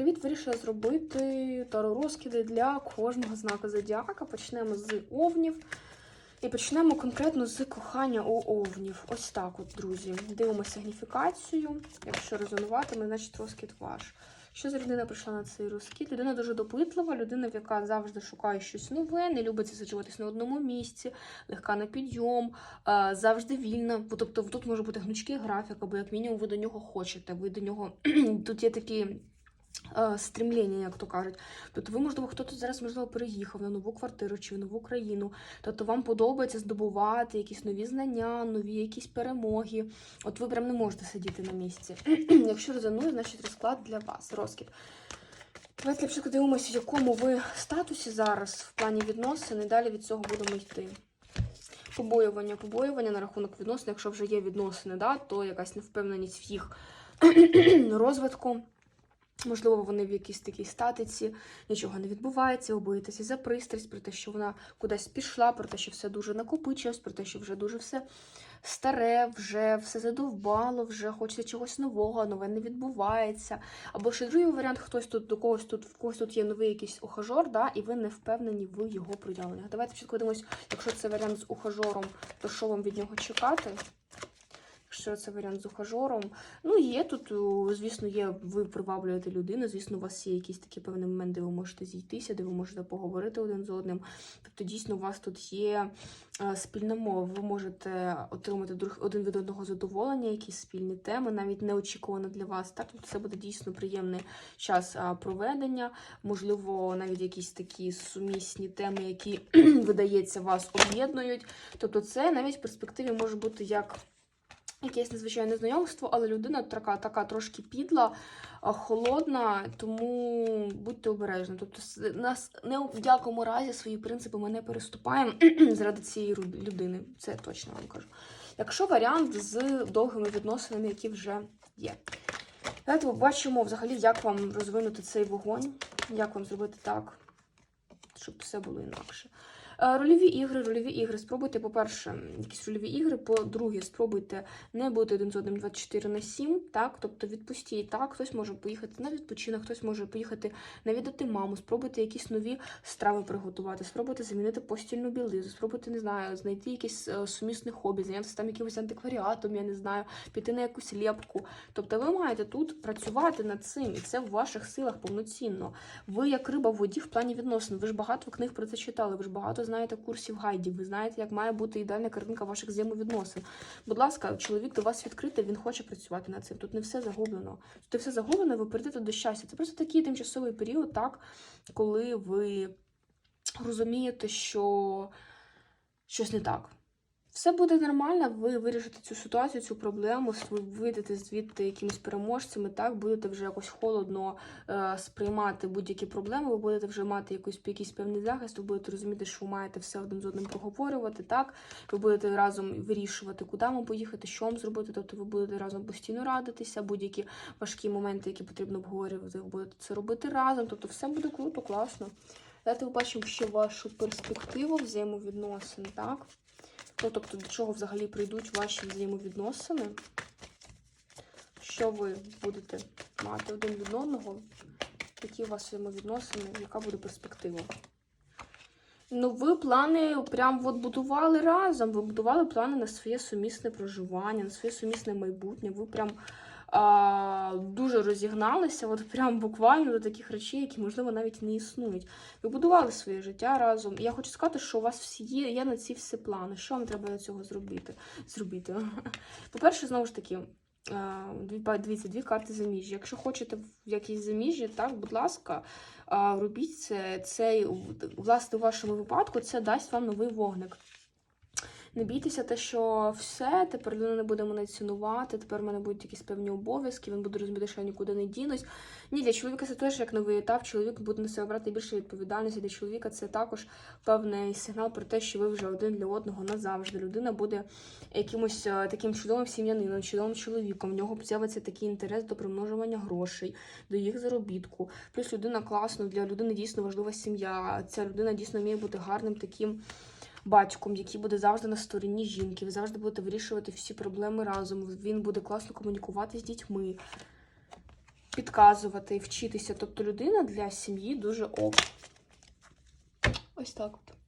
привіт! Вирішила зробити таро розкиди для кожного знаку зодіака. Почнемо з овнів. І почнемо конкретно з кохання у овнів. Ось так, от, друзі. Дивимося сигніфікацію. Якщо резонуватиме, значить розкид ваш. Що за людина прийшла на цей розкид? Людина дуже допитлива, людина, яка завжди шукає щось нове, не любить засаджуватись на одному місці, легка на підйом, е, завжди вільна. Тобто тут може бути гнучкий графік, або як мінімум ви до нього хочете. Ви до нього тут є такі. Е, Стремління, як то кажуть. Тобто, ви, можливо, хто тут зараз, можливо, переїхав на нову квартиру чи в нову країну. Тобто вам подобається здобувати якісь нові знання, нові якісь перемоги. От ви прям не можете сидіти на місці. Якщо резонує, значить розклад для вас. Розкид. Давайте для дивимося, в якому ви статусі зараз в плані відносин, і далі від цього будемо йти. Побоювання, побоювання на рахунок відносин, якщо вже є відносини, да, то якась невпевненість в їх розвитку. Можливо, вони в якійсь такій статиці, нічого не відбувається, ви боїтеся за пристрасть, про те, що вона кудись пішла, про те, що все дуже накопичилось, про те, що вже дуже все старе, вже все задовбало, вже хочеться чогось нового, нове не відбувається. Або ще другий варіант, хтось тут до когось тут, в когось тут є новий якийсь ухажор, да, і ви не впевнені в його проявленнях. Давайте подивимось, якщо це варіант з ухажором, то що вам від нього чекати? Якщо це варіант з ухажором. Ну, є тут, звісно, є, ви приваблюєте людину, звісно, у вас є якийсь такий певний момент, де ви можете зійтися, де ви можете поговорити один з одним. Тобто, дійсно, у вас тут є е, спільна мова, ви можете отримати один від одного задоволення, якісь спільні теми, навіть неочікувано для вас. Так, тобто це буде дійсно приємний час проведення, можливо, навіть якісь такі сумісні теми, які видається, вас об'єднують. Тобто, це навіть в перспективі може бути як якесь незвичайне знайомство, але людина така, така трошки підла, холодна, тому будьте обережні. Тобто, нас не в якому разі свої принципи ми не переступаємо заради цієї людини. Це точно вам кажу. Якщо варіант з довгими відносинами, які вже є. Давайте побачимо взагалі, як вам розвинути цей вогонь, як вам зробити так, щоб все було інакше. Е, Рольові ігри, рольові ігри. Спробуйте, по-перше, якісь рольові ігри. По-друге, спробуйте не бути один з одним 24 на 7, так? Тобто відпустіть так, хтось може поїхати на відпочинок, хтось може поїхати навідати маму, спробуйте якісь нові страви приготувати, спробуйте замінити постільну білизну, спробуйте, не знаю, знайти якесь е, сумісне хобі, зайнятися там якимось антикваріатом, я не знаю, піти на якусь лепку. Тобто ви маєте тут працювати над цим, і це в ваших силах повноцінно. Ви як риба в воді в плані відносин. Ви ж багато книг про це читали, ви ж багато знаєте курсів гайдів, ви знаєте, як має бути ідеальна картинка ваших взаємовідносин. Будь ласка, чоловік до вас відкритий, він хоче працювати над цим. Тут не все загублено. Тут все загублено, ви прийдете до щастя. Це просто такий тимчасовий період, так, коли ви розумієте, що щось не так. Все буде нормально, ви вирішите цю ситуацію, цю проблему, ви вийдете звідти якимись переможцями, так, будете вже якось холодно е, сприймати будь-які проблеми, ви будете вже мати якийсь, якийсь певний захист, ви будете розуміти, що ви маєте все один з одним проговорювати, так, ви будете разом вирішувати, куди вам поїхати, що вам зробити, тобто ви будете разом постійно радитися, будь-які важкі моменти, які потрібно обговорювати, ви будете це робити разом, тобто все буде круто, класно. Давайте побачимо ще вашу перспективу взаємовідносин, так? Ну, тобто, до чого взагалі прийдуть ваші взаємовідносини? Що ви будете мати один від одного? Які у вас взаємовідносини, яка буде перспектива? Ну, ви плани прям от будували разом. Ви будували плани на своє сумісне проживання, на своє сумісне майбутнє. Ви прям а, дуже розігналися, от прям буквально до таких речей, які, можливо, навіть не існують. Ви будували своє життя разом. Я хочу сказати, що у вас всі є, є на ці всі плани. Що вам треба для цього зробити? зробити? По-перше, знову ж таки. Дивіться, дві карти заміжжя. Якщо хочете в якійсь заміжжі, так, будь ласка, робіть це. Цей, власне, у вашому випадку це дасть вам новий вогник. Не бійтеся те, що все, тепер людина не буде мене цінувати, тепер в мене будуть якісь певні обов'язки, він буде розуміти, що я нікуди не дінусь. Ні, для чоловіка це теж як новий етап. Чоловік буде на себе брати більше відповідальності. Для чоловіка це також певний сигнал про те, що ви вже один для одного назавжди. Людина буде якимось е, таким чудовим сім'янином, чудовим чоловіком. В нього з'явиться такий інтерес до примножування грошей, до їх заробітку. Плюс людина класно, для людини дійсно важлива сім'я. Ця людина дійсно вміє бути гарним таким батьком, який буде завжди на стороні жінки. Ви завжди будете вирішувати всі проблеми разом. Він буде класно комунікувати з дітьми. підказувати вчитися. Тобто людина для сім'ї дуже ок. Ось так от.